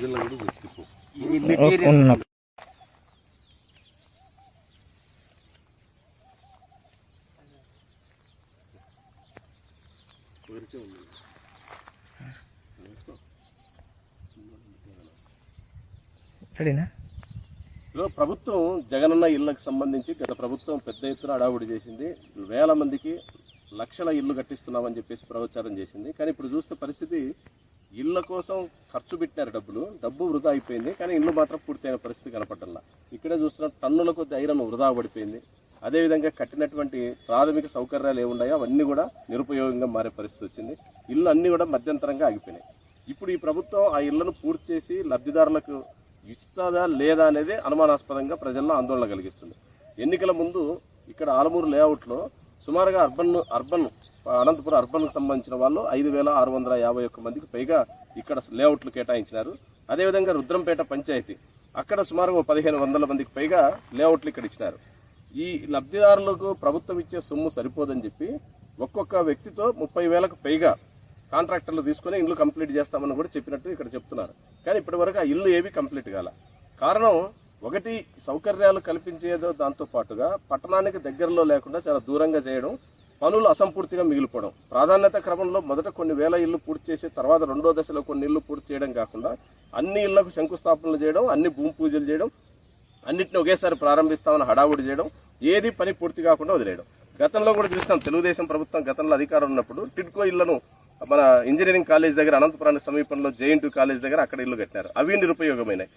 కూడా ఇది మెటీరియల్. రెడీనా? ఈరోజు ప్రభుత్వం జగనన్న ఇళ్ళకు సంబంధించి గత ప్రభుత్వం పెద్ద ఎత్తున అడావుడి చేసింది. వేల మందికి లక్షల ఇల్లు కట్టిస్తున్నామని చెప్పేసి ప్రచారం చేసింది. కానీ ఇప్పుడు చూస్తే పరిస్థితి ఇళ్ళ కోసం ఖర్చు పెట్టినారు డబ్బులు డబ్బు వృధా అయిపోయింది కానీ ఇల్లు మాత్రం పూర్తయిన పరిస్థితి కనపడల్లా ఇక్కడే చూస్తున్న టన్నుల కొద్ది ఐరన్ వృధా పడిపోయింది. అదేవిధంగా కట్టినటువంటి ప్రాథమిక సౌకర్యాలు ఏమున్నాయో అవన్నీ కూడా నిరుపయోగంగా మారే పరిస్థితి వచ్చింది. ఇల్లు అన్నీ కూడా మధ్యంతరంగా ఆగిపోయినాయి. ఇప్పుడు ఈ ప్రభుత్వం ఆ ఇళ్ళను పూర్తి చేసి లబ్ధిదారులకు ఇస్తుందా లేదా అనేది అనుమానాస్పదంగా ప్రజల్లో ఆందోళన కలిగిస్తుంది. ఎన్నికల ముందు ఇక్కడ ఆలమూరు లేఅవుట్లో సుమారుగా అర్బన్ అర్బన్ అనంతపురం అర్బన్కు సంబంధించిన వాళ్ళు ఐదు వేల ఆరు వందల యాభై ఒక్క మందికి పైగా ఇక్కడ లేఅవుట్లు కేటాయించినారు. అదేవిధంగా రుద్రంపేట పంచాయతీ అక్కడ సుమారు పదిహేను వందల మందికి పైగా లేఅవుట్లు ఇక్కడ ఇచ్చినారు. ఈ లబ్ధిదారులకు ప్రభుత్వం ఇచ్చే సొమ్ము సరిపోదని చెప్పి ఒక్కొక్క వ్యక్తితో ముప్పై వేలకు పైగా కాంట్రాక్టర్లు తీసుకొని ఇల్లు కంప్లీట్ చేస్తామని కూడా చెప్పినట్టు ఇక్కడ చెప్తున్నారు. కానీ ఇప్పటివరకు ఆ ఇల్లు ఏవి కంప్లీట్ కాల. కారణం ఒకటి సౌకర్యాలు కల్పించేదో దాంతో పాటుగా పట్టణానికి దగ్గరలో లేకుండా చాలా దూరంగా చేయడం పనులు అసంపూర్తిగా మిగిలిపోవడం. ప్రాధాన్యత క్రమంలో మొదట కొన్ని వేల ఇళ్ళు పూర్తి చేసి తర్వాత రెండో దశలో కొన్ని ఇల్లు పూర్తి చేయడం కాకుండా అన్ని ఇళ్ళకు శంకుస్థాపనలు చేయడం అన్ని భూమి పూజలు చేయడం అన్నింటిని ఒకేసారి ప్రారంభిస్తామని హడావుడి చేయడం ఏది పని పూర్తి కాకుండా వదిలేయడం. గతంలో కూడా చూసినాం తెలుగుదేశం ప్రభుత్వం గతంలో అధికారం ఉన్నప్పుడు టిడ్కో ఇళ్ళను మన ఇంజనీరింగ్ కాలేజ్ దగ్గర అనంతపురానికి సమీపంలో జేఎన్టీ కాలేజ్ దగ్గర అక్కడ ఇల్లు కట్టినారు. అవి నిరుపయోగమైనాయి